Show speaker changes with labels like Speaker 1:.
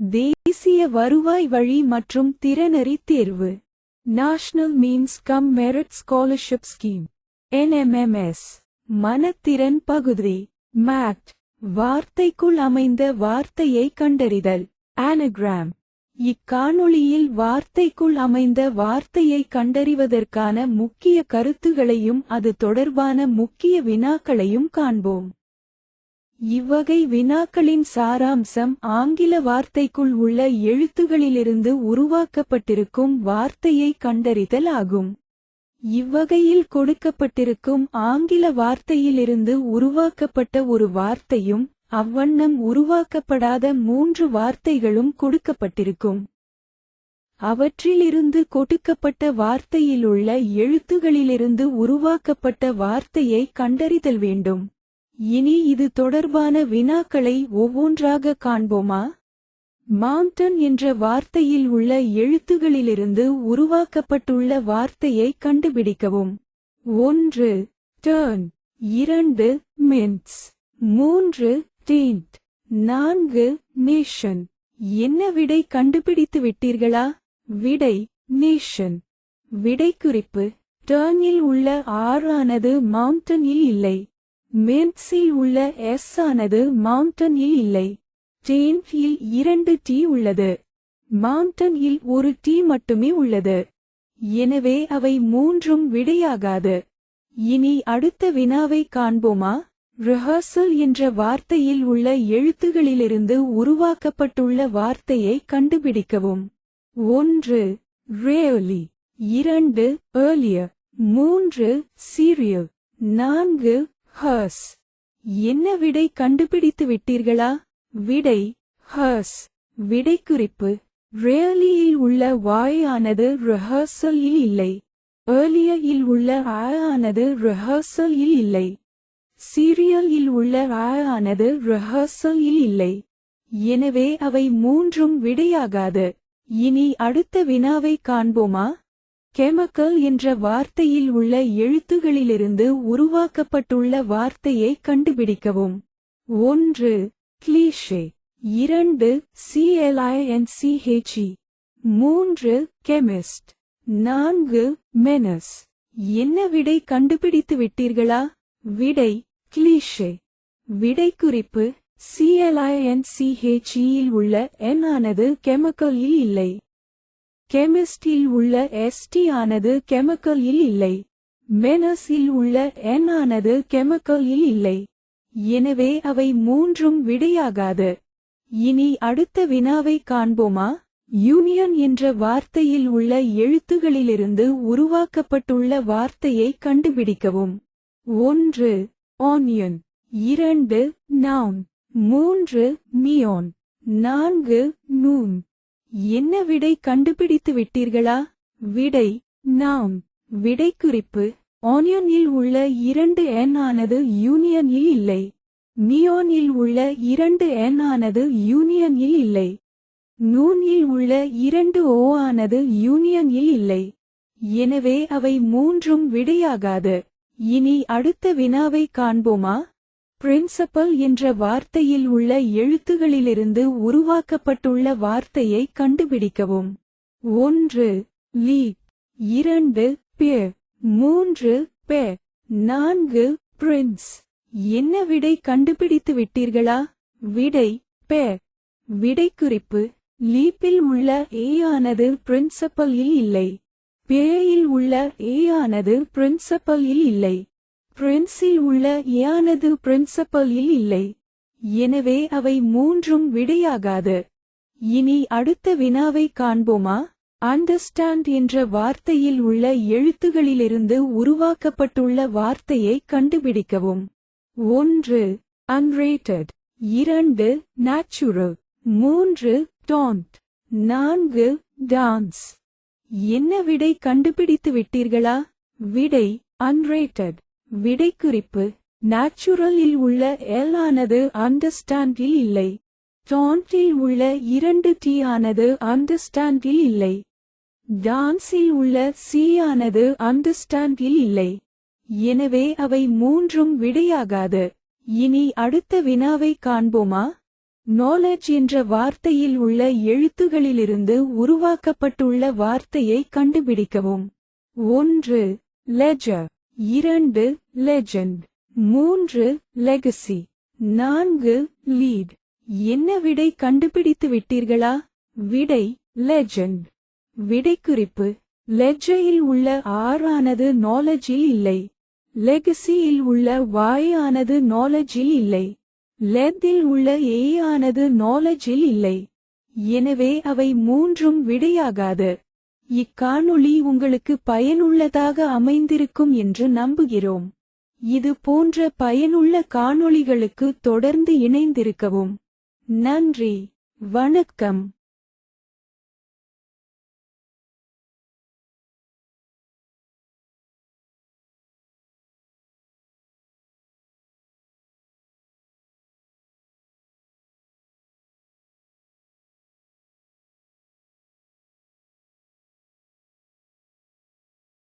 Speaker 1: தேசிய வருவாய் வழி மற்றும் திறனறி தேர்வு. National means cum merit scholarship scheme NMMS மனத்திறன் பகுதி. மேக்ட் வார்த்தைக்குள் அமைந்த வார்த்தையை கண்டறிதல். ஆனகிராம் இக்காணொளியில் வார்த்தைக்குள் அமைந்த வார்த்தையை கண்டறிவதற்கான முக்கிய கருத்துகளையும் அது தொடர்பான முக்கிய வினாக்களையும் காண்போம். இவ்வகை வினாக்களின் சாராம்சம் ஆங்கில வார்த்தைக்குள் உள்ள எழுத்துகளிலிருந்து உருவாக்கப்பட்டிருக்கும் வார்த்தையை கண்டறிதல் ஆகும் இவ்வகையில் கொடுக்கப்பட்டிருக்கும் ஆங்கில வார்த்தையிலிருந்து உருவாக்கப்பட்ட ஒரு வார்த்தையும் அவ்வண்ணம் உருவாக்கப்படாத மூன்று வார்த்தைகளும் கொடுக்கப்பட்டிருக்கும். அவற்றிலிருந்து கொடுக்கப்பட்ட வார்த்தையிலுள்ள எழுத்துகளிலிருந்து உருவாக்கப்பட்ட வார்த்தையை கண்டறிதல் வேண்டும். இனி இது தொடர்பான வினாக்களை ஒவ்வொன்றாக காண்போமா? மவுண்டன் என்ற வார்த்தையில் உள்ள எழுத்துகளிலிருந்து உருவாக்கப்பட்டுள்ள வார்த்தையை கண்டுபிடிக்கவும். ஒன்று டர்ன் இரண்டு மின்ஸ் மூன்று டீண்ட் நான்கு நேஷன் என்ன விடை கண்டுபிடித்து விட்டீர்களா? விடை நேஷன் விடை குறிப்பு டர்னில் உள்ள ஆறானது மவுண்டனில் இல்லை. மெர்சி உள்ள எஸ் ஆனது மவுண்டனில் இல்லை. டேன்ஃபில் இரண்டு டி உள்ளது. மவுண்டனில் ஒரு டி மட்டுமே உள்ளது. எனவே அவை மூன்றும் விடையாகாது. இனி அடுத்த வினாவை காண்போமா? ரிஹர்சல் என்ற வார்த்தையில் உள்ள எழுத்துகளிலிருந்து உருவாக்கப்பட்டுள்ள வார்த்தையை கண்டுபிடிக்கவும். ஒன்று ரேலி இரண்டு ஏர்லியர் மூன்று சீரியல் நான்கு ஹர்ஸ். என்ன விடை கண்டுபிடித்து விட்டீர்களா? விடை ஹர்ஸ். விடை குறிப்பு ரேலியில் உள்ள வாய் ஆனது இல் இல்லை. ஏர்லியில் உள்ள ஆ ஆனது இல் இல்லை. சீரியலில் உள்ள ஆ ஆனது இல் இல்லை. எனவே அவை மூன்றும் விடையாகாது. இனி அடுத்த வினாவை காண்போமா? கெமக்கல் என்ற வார்த்தையில் உள்ள எழுத்துகளிலிருந்து உருவாக்கப்பட்டுள்ள வார்த்தையை கண்டுபிடிக்கவும். ஒன்று கிளீஷே இரண்டு சிஎல்ஐஎன்சிஹெச்இ மூன்று கெமிஸ்ட் நான்கு மெனஸ் என்ன விடை கண்டுபிடித்து விட்டீர்களா? விடை கிளீஷே விடை குறிப்பு சிஎல்ஐஎன்சிஹெச்இயில் உள்ள என் ஆனது கெமிக்கலில் இல்லை. கெமிஸ்டில் உள்ள எஸ்டி ஆனது கெமிக்கலில் இல்லை. மெனஸில் உள்ள என் ஆனது கெமிக்கலில் இல்லை. எனவே அவை மூன்றும் விடையாகாது. இனி அடுத்த வினாவை காண்போமா? யூனியன் என்ற வார்த்தையில் உள்ள எழுத்துகளிலிருந்து உருவாக்கப்பட்டுள்ள வார்த்தையை கண்டுபிடிக்கவும். ஒன்று ஆனியன் இரண்டு நவுன் மூன்று மியோன் நான்கு நூன் என்ன விடை கண்டுபிடித்து விட்டீர்களா? விடை நாம் விடை குறிப்பு ஆனியனில் உள்ள இரண்டு எண் ஆனது யூனியனில் இல்லை. நியோனில் உள்ள இரண்டு எண் ஆனது யூனியனில் இல்லை. நூனில் உள்ள இரண்டு ஓ ஆனது யூனியனில் இல்லை. எனவே அவை மூன்றும் விடையாகாது. இனி அடுத்த வினாவை காண்போமா? பிரின்சிபல் என்ற வார்த்தையில் உள்ள எழுத்துகளிலிருந்து உருவாக்கப்பட்டுள்ள வார்த்தையை கண்டுபிடிக்கவும். ஒன்று லீப் இரண்டு பே. மூன்று பே. நான்கு பிரின்ஸ். என்ன விடை கண்டுபிடித்து விட்டீர்களா? விடை பே. விடை குறிப்பு லீப்பில் உள்ள ஏ ஆனது இல் இல்லை. பேயில் உள்ள ஏ ஆனது இல் இல்லை. பிரின்ஸில் உள்ள ஏனது ஆனது பிரின்சிபலில் இல்லை. எனவே அவை மூன்றும் விடையாகாது. இனி அடுத்த வினாவை காண்போமா? அண்டர்ஸ்டாண்ட் என்ற வார்த்தையில் உள்ள எழுத்துகளிலிருந்து உருவாக்கப்பட்டுள்ள வார்த்தையை கண்டுபிடிக்கவும். ஒன்று அன்ரேட்டட் இரண்டு நேச்சுரல் மூன்று டாண்ட் நான்கு டான்ஸ் என்ன விடை கண்டுபிடித்து விட்டீர்களா விடை அன்ரேட்டட் விடைக்குறிப்பு நேச்சுரலில் உள்ள எல் ஆனது அண்டர்ஸ்டாண்டில் இல்லை. டான்டில் உள்ள இரண்டு டி ஆனது அண்டர்ஸ்டாண்டில் இல்லை. டான்ஸில் உள்ள சி ஆனது அண்டர்ஸ்டாண்டில் இல்லை. எனவே அவை மூன்றும் விடையாகாது. இனி அடுத்த வினாவை காண்போமா? நாலேஜ் என்ற வார்த்தையில் உள்ள எழுத்துகளிலிருந்து உருவாக்கப்பட்டுள்ள வார்த்தையை கண்டுபிடிக்கவும். ஒன்று லெஜர் இரண்டு லெஜெண்ட் மூன்று லெகசி நான்கு லீட் என்ன விடை கண்டுபிடித்து விட்டீர்களா? விடை லெஜெண்ட் விடைக்குறிப்பு. லெஜையில் உள்ள ஆறானது நாலேஜில் இல்லை. லெகசியில் உள்ள வாயானது நாலேஜில் இல்லை. லெத்தில் உள்ள ஏ ஆனது நாலேஜில் இல்லை. எனவே அவை மூன்றும் விடையாகாது. இக்காணொளி உங்களுக்கு பயனுள்ளதாக அமைந்திருக்கும் என்று நம்புகிறோம். இது போன்ற பயனுள்ள காணொளிகளுக்கு தொடர்ந்து இணைந்திருக்கவும். நன்றி. வணக்கம்.